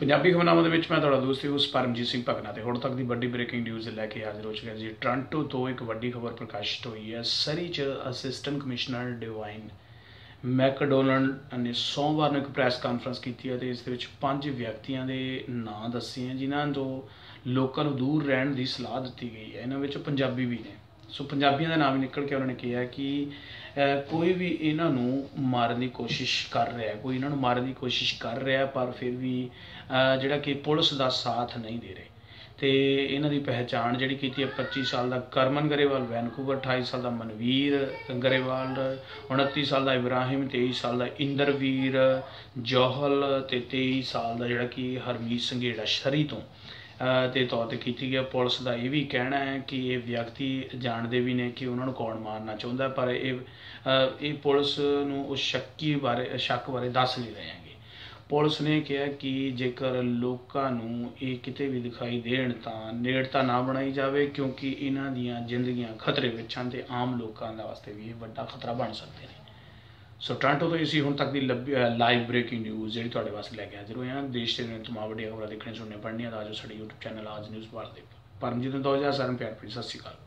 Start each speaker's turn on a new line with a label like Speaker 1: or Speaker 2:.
Speaker 1: ਪੰਜਾਬੀ ਖਬਰਾਂ ਦੇ ਵਿੱਚ ਮੈਂ ਤੁਹਾਡਾ ਦੋਸਤ ਉਸ ਪਰਮਜੀਤ ਸਿੰਘ ਭਗਨਾ ਤੇ ਹੁਣ ਤੱਕ ਦੀ ਵੱਡੀ ਬ੍ਰੇਕਿੰਗ ਨਿਊਜ਼ ਲੈ ਕੇ ਹਾਜ਼ਰ ਹੋ ਚੁੱਕਿਆ ਜੀ। ਟ੍ਰਾਂਟੋ ਤੋਂ ਇੱਕ ਵੱਡੀ ਖਬਰ ਪ੍ਰਕਾਸ਼ਿਤ ਹੋਈ ਹੈ। ਸਰੀ ਚ ਅਸਿਸਟੈਂਟ ਕਮਿਸ਼ਨਰ ਡਿਵਾਈਨ ਮੈਕਡੋਨਲਡ ਨੇ ਸੋਮਵਾਰ ਨੂੰ ਇੱਕ ਪ੍ਰੈਸ ਕਾਨਫਰੰਸ ਕੀਤੀ ਹੈ ਤੇ ਇਸ ਦੇ ਵਿੱਚ ਪੰਜ ਵਿਅਕਤੀਆਂ ਦੇ ਨਾਂ ਦੱਸੇ ਹਨ ਜਿਨ੍ਹਾਂ ਤੋਂ ਲੋਕਾਂ ਨੂੰ ਦੂਰ ਰਹਿਣ ਦੀ ਸਲਾਹ ਦਿੱਤੀ ਗਈ ਹੈ। ਇਹਨਾਂ ਵਿੱਚ ਪੰਜਾਬੀ ਵੀ ਨੇ। ਸੋ ਪੰਜਾਬੀਆਂ ਦਾ ਨਾਮ ਨਿਕਲ ਕੇ ਉਹਨਾਂ ਨੇ ਕਿਹਾ ਕਿ ਕੋਈ ਵੀ ਇਹਨਾਂ ਨੂੰ ਮਾਰਨ ਦੀ ਕੋਸ਼ਿਸ਼ ਕਰ ਰਿਹਾ ਹੈ, ਕੋਈ ਇਹਨਾਂ ਨੂੰ ਮਾਰਨ ਦੀ ਕੋਸ਼ਿਸ਼ ਕਰ ਰਿਹਾ ਪਰ ਫਿਰ ਵੀ ਜਿਹੜਾ ਕਿ ਪੁਲਿਸ ਦਾ ਸਾਥ ਨਹੀਂ ਦੇ ਰਹੇ। ਤੇ ਇਹਨਾਂ ਦੀ ਪਹਿਚਾਣ ਜਿਹੜੀ ਕੀਤੀ ਹੈ 25 ਸਾਲ ਦਾ ਕਰਮਨ ਗਰੇਵਾਲ, ਵੈਨਕੂਵਰ 28 ਸਾਲ ਦਾ ਮਨਵੀਰ ਗਰੇਵਾਲ 29 ਸਾਲ ਦਾ ਇਬਰਾਹਿਮ 23 ਸਾਲ ਦਾ ਇੰਦਰਵੀਰ ਜੋਹਲ ਤੇ 23 ਸਾਲ ਦਾ ਜਿਹੜਾ ਕਿ ਹਰਮੀਤ ਸੰਘੇੜਾ ਸ਼ਰੀ ਤੋਂ। ਦੇ ਤੌਰ ਤੇ ਕੀਤੀ ਗਿਆ ਪੁਲਿਸ ਦਾ ਇਹ ਵੀ ਕਹਿਣਾ ਹੈ ਕਿ ਇਹ ਵਿਅਕਤੀ ਜਾਣਦੇ ਵੀ ਨੇ ਕਿ ਉਹਨਾਂ ਨੂੰ ਕੌਣ ਮਾਰਨਾ ਚਾਹੁੰਦਾ, ਪਰ ਇਹ ਇਹ ਪੁਲਿਸ ਨੂੰ ਉਸ ਸ਼ੱਕੀ ਬਾਰੇ, ਸ਼ੱਕ ਬਾਰੇ ਦੱਸ ਨਹੀਂ ਰਹੇ ਹੈਗੇ। ਪੁਲਿਸ ਨੇ ਕਿਹਾ ਕਿ ਜੇਕਰ ਲੋਕਾਂ ਨੂੰ ਇਹ ਕਿਤੇ ਵੀ ਦਿਖਾਈ ਦੇਣ ਤਾਂ ਨੇੜਤਾ ਨਾ ਬਣਾਈ ਜਾਵੇ, ਕਿਉਂਕਿ ਇਹਨਾਂ ਦੀਆਂ ਜ਼ਿੰਦਗੀਆਂ ਖਤਰੇ ਵਿੱਚ ਹਨ ਤੇ ਆਮ ਲੋਕਾਂ ਦਾ ਵਾਸਤੇ ਵੀ ਇਹ ਵੱਡਾ ਖਤਰਾ ਬਣ ਸਕਦੇ ਨੇ। ਸੋ ਟੋਰਾਂਟੋ ਤੋਂ ਅਸੀਂ ਹੁਣ ਤੱਕ ਦੀ ਲਾਈਵ ਬ੍ਰੇਕਿੰਗ ਨਿਊਜ਼ ਜਿਹੜੀ ਤੁਹਾਡੇ ਵਾਸਤੇ ਲੈ ਕੇ ਹਾਜ਼ਰ ਹੋਏ ਹਾਂ। ਦੇਸ਼ ਦੇ ਤਮਾਮ ਵੱਡੀਆਂ ਖਬਰਾਂ ਦੇਖਣੇ ਸੁਣਨੇ ਪੜ੍ਹਨੀਆਂ ਤਾਂ ਆਜੋ ਸਾਡੇ YouTube ਚੈਨਲ ਆਜ ਨਿਊਜ਼ ਵਾਲ ਦੇ ਪਰਮਜੀਤ ਨੂੰ 2000 ਸਾਰਿਆਂ ਨੂੰ ਪਿਆਰ ਭਰੀ। ਸਤਿ ਸ਼੍ਰੀ ਅਕਾਲ।